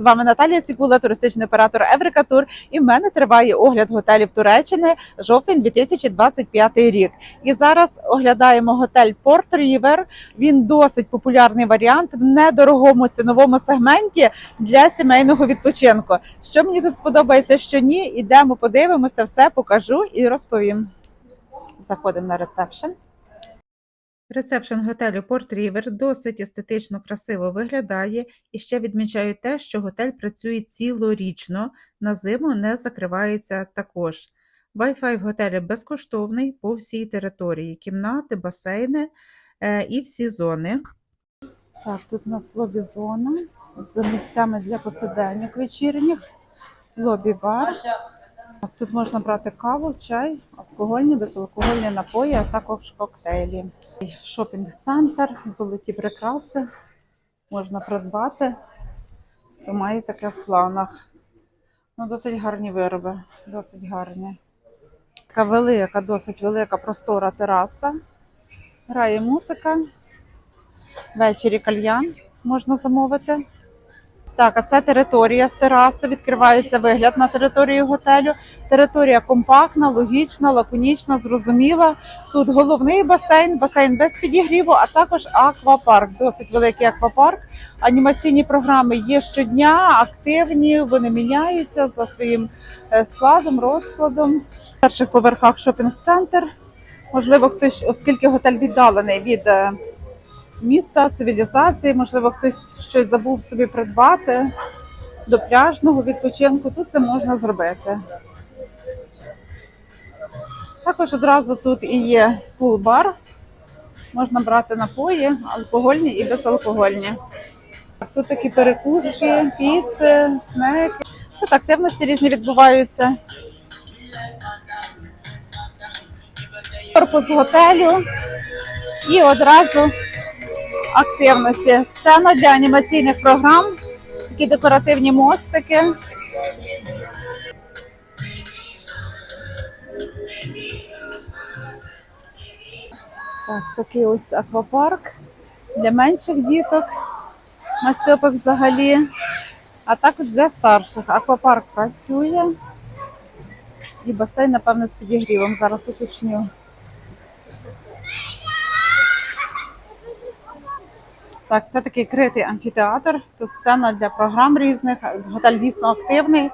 З вами Наталія Сікула, туристичний оператор Еврика Тур. І в мене триває огляд готелів Туреччини жовтень 2025 рік. І зараз оглядаємо готель Порт Рівер. Він досить популярний варіант в недорогому ціновому сегменті для сімейного відпочинку. Що мені тут сподобається, що ні, ідемо, подивимося, все покажу і розповім. Заходимо на ресепшн. Ресепшн готелю Порт Рівер досить естетично красиво виглядає і ще відмічаю те, що готель працює цілорічно, на зиму не закривається також. Wi-Fi в готелі безкоштовний по всій території, кімнати, басейни е, і всі зони. Так, тут у нас лобі-зона з місцями для посиденьок вечірніх, лобі-бар. Тут можна брати каву, чай, алкогольні, безалкогольні напої, а також коктейлі. Шопінг-центр, золоті прикраси можна придбати, хто має таке в планах. Ну, досить гарні вироби, досить гарні. Така велика, досить велика простора тераса. Грає музика. Ввечері кальян можна замовити. Так, а це територія з тераси. Відкривається вигляд на територію готелю. Територія компактна, логічна, лаконічна, зрозуміла. Тут головний басейн, басейн без підігріву, а також аквапарк. Досить великий аквапарк. Анімаційні програми є щодня, активні, вони міняються за своїм е, складом, розкладом. В перших поверхах шопінг-центр. Можливо, хтось, оскільки готель віддалений від е, міста, цивілізації, можливо, хтось щось забув собі придбати до пляжного відпочинку. Тут це можна зробити. Також одразу тут і є пул-бар. Можна брати напої, алкогольні і безалкогольні. Тут такі перекуски, піци, снеки. Тут активності різні відбуваються. Корпус готелю і одразу активності. Сцена для анімаційних програм, такі декоративні мостики. Так, такий ось аквапарк для менших діток, масьопих взагалі, а також для старших. Аквапарк працює. І басейн, напевно, з підігрівом. Зараз уточню. Так, це такий критий амфітеатр. Тут сцена для програм різних. Готель дійсно активний.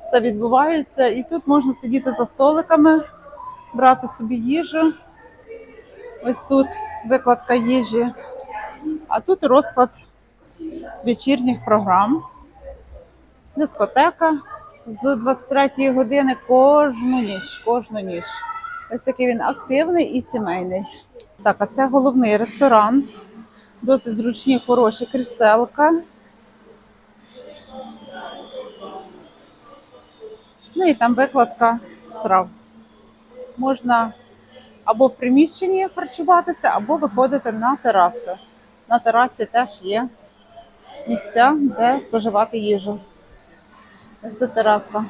Все відбувається. І тут можна сидіти за столиками, брати собі їжу. Ось тут викладка їжі. А тут розклад вечірніх програм. Дискотека з 23 години кожну ніч. Кожну ніч. Ось такий він активний і сімейний. Так, а це головний ресторан. Досить зручні, хороші кріселка. Ну і там викладка страв. Можна або в приміщенні харчуватися, або виходити на терасу. На терасі теж є місця, де споживати їжу. Ось тут тераса.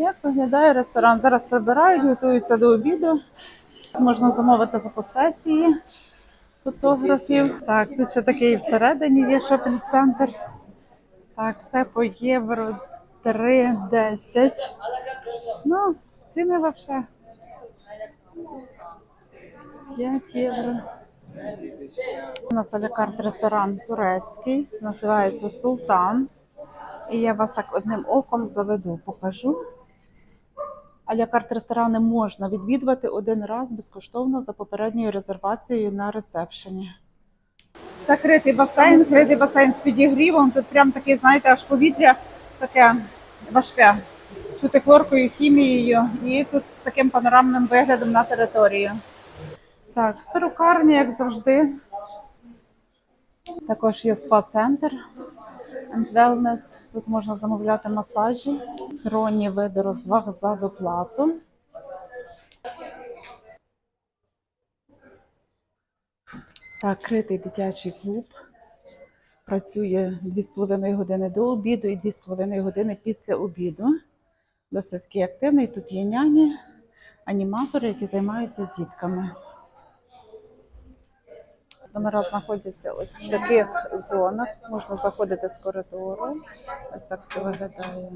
Як виглядає ресторан? Зараз прибирають, готуються до обіду. Можна замовити фотосесії фотографів. Так, тут ще такий всередині є шопінг-центр. Так, все по євро 3,10. Ну, ціни вообще. 5 євро. У нас алякарт ресторан турецький, називається Султан. І я вас так одним оком заведу, покажу. Алякарт ресторани можна відвідувати один раз безкоштовно за попередньою резервацією на ресепшені. Це критий басейн, критий басейн з підігрівом. Тут прям такий, знаєте, аж повітря таке важке. Чути хлоркою, хімією. І тут з таким панорамним виглядом на територію. Так, перукарня, як завжди. Також є спа-центр and wellness. Тут можна замовляти масажі, тронні види розваг за доплату. Так, критий дитячий клуб. Працює 2,5 години до обіду і 2,5 години після обіду. Досить такий активний. Тут є няні, аніматори, які займаються з дітками. Номера знаходяться ось в таких зонах. Можна заходити з коридору. Ось так все виглядає.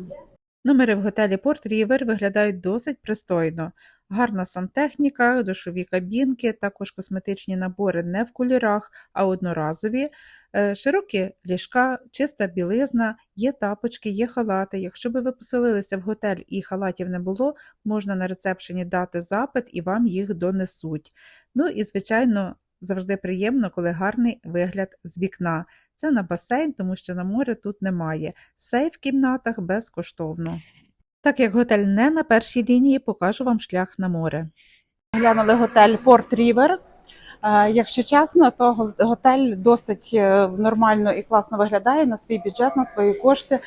Номери в готелі Порт Рівер виглядають досить пристойно. Гарна сантехніка, душові кабінки, також косметичні набори не в кольорах, а одноразові. Е, Широкі ліжка, чиста білизна, є тапочки, є халати. Якщо би ви поселилися в готель і халатів не було, можна на рецепшені дати запит і вам їх донесуть. Ну і, звичайно, завжди приємно, коли гарний вигляд з вікна. Це на басейн, тому що на море тут немає. Сейф в кімнатах безкоштовно. Так як готель не на першій лінії, покажу вам шлях на море. Глянули готель Порт Рівер. Якщо чесно, то готель досить е, нормально і класно виглядає на свій бюджет, на свої кошти.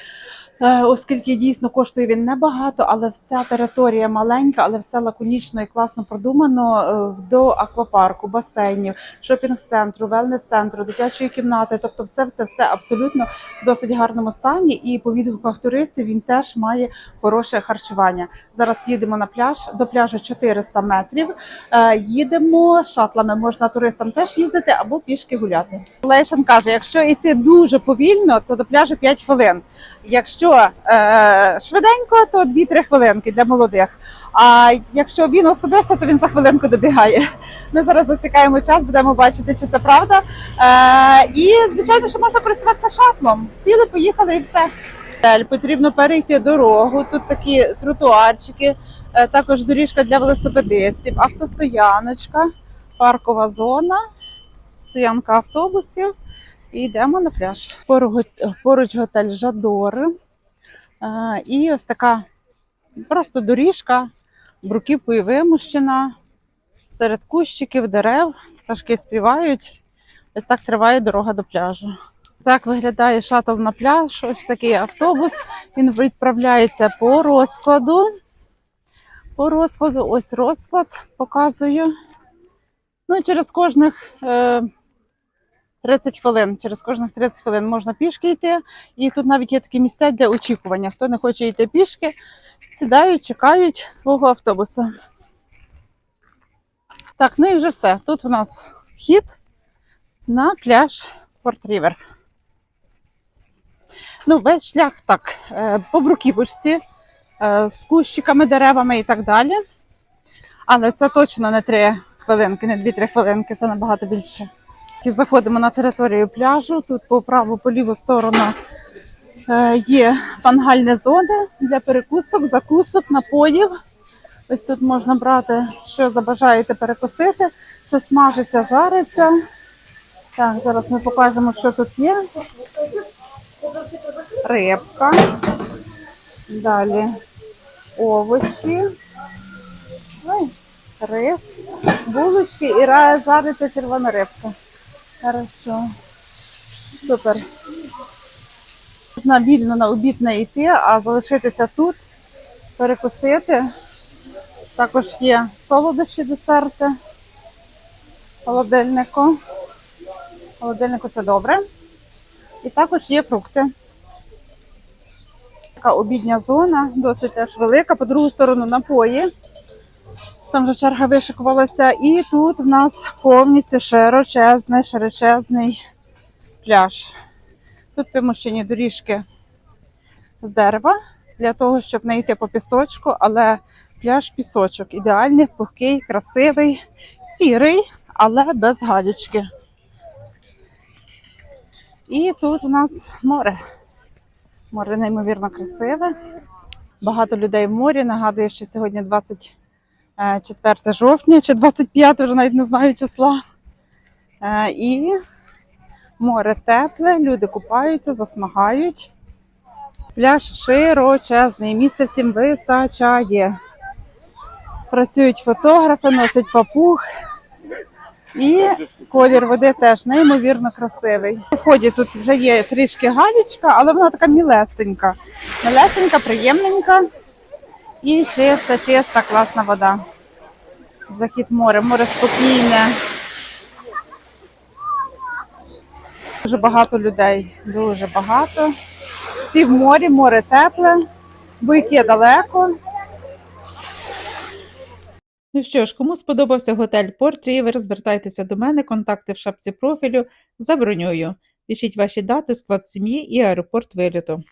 Е, Оскільки дійсно коштує він небагато, але вся територія маленька, але все лаконічно і класно продумано е, до аквапарку, басейнів, шопінг-центру, велнес-центру, дитячої кімнати. Тобто, все, все, все абсолютно в досить гарному стані. І по відгуках туристів він теж має хороше харчування. Зараз їдемо на пляж. До пляжу 400 метрів. Е, Їдемо шатлами. Можна туристам теж їздити або пішки гуляти. Лейшан каже: якщо йти дуже повільно, то до пляжу 5 хвилин. Якщо е, швиденько, то 2-3 хвилинки для молодих. А якщо він особисто, то він за хвилинку добігає. Ми зараз засікаємо час, будемо бачити, чи це правда. Е, і звичайно, що можна користуватися шатлом. Сіли, поїхали і все. Потрібно перейти дорогу. Тут такі тротуарчики, е, також доріжка для велосипедистів, автостояночка, паркова зона, стоянка автобусів. І йдемо на пляж. Поруч готель Жадор. І ось така просто доріжка, бруківкою вимущена, серед кущиків, дерев, пташки співають. Ось так триває дорога до пляжу. Так виглядає шатл на пляж. Ось такий автобус. Він відправляється по розкладу. По розкладу, ось розклад показую. Ну і через кожних е, 30 хвилин. Через кожних 30 хвилин можна пішки йти. І тут навіть є такі місця для очікування. Хто не хоче йти пішки, сідають, чекають свого автобуса. Так, ну і вже все. Тут у нас вхід на пляж Порт Рівер. Ну, весь шлях так, е, по бруківочці, е, з кущиками, деревами і так далі. Але це точно не 3 хвилинки, не 2-3 хвилинки, це набагато більше. І заходимо на територію пляжу. Тут по праву, по ліву сторону е, є пангальні зони для перекусок, закусок, напоїв. Ось тут можна брати, що забажаєте перекусити. Це смажиться, жариться. Так, зараз ми покажемо, що тут є. Рибка. Далі овочі. Ой, риб, булочки і жариться червона рибка. Хорошо. Супер. Можна вільно на обід не йти, а залишитися тут, перекусити. Також є солодощі десерти. Холодильнику. Холодильнику це добре. І також є фрукти. Така обідня зона, досить теж велика. По другу сторону напої. Там вже черга вишикувалася. І тут в нас повністю широчезний, широчезний пляж. Тут вимощені доріжки з дерева для того, щоб не йти по пісочку, але пляж пісочок. Ідеальний, пухкий, красивий, сірий, але без галічки. І тут у нас море. Море неймовірно красиве. Багато людей в морі. Нагадую, що сьогодні 24 жовтня чи 25, вже навіть не знаю числа. Е, І море тепле, люди купаються, засмагають. Пляж широчезний, місця всім вистачає. Працюють фотографи, носять папуг. І колір води теж неймовірно красивий. У вході тут вже є трішки галічка, але вона така мілесенька. Мілесенька, приємненька і чиста, чиста, класна вода. Захід море, море спокійне. Дуже багато людей, дуже багато. Всі в морі, море тепле, буйки далеко. Ну що ж, кому сподобався готель Порт Рівер, звертайтеся до мене, контакти в шапці профілю, забронюю. Пишіть ваші дати, склад сім'ї і аеропорт виліту.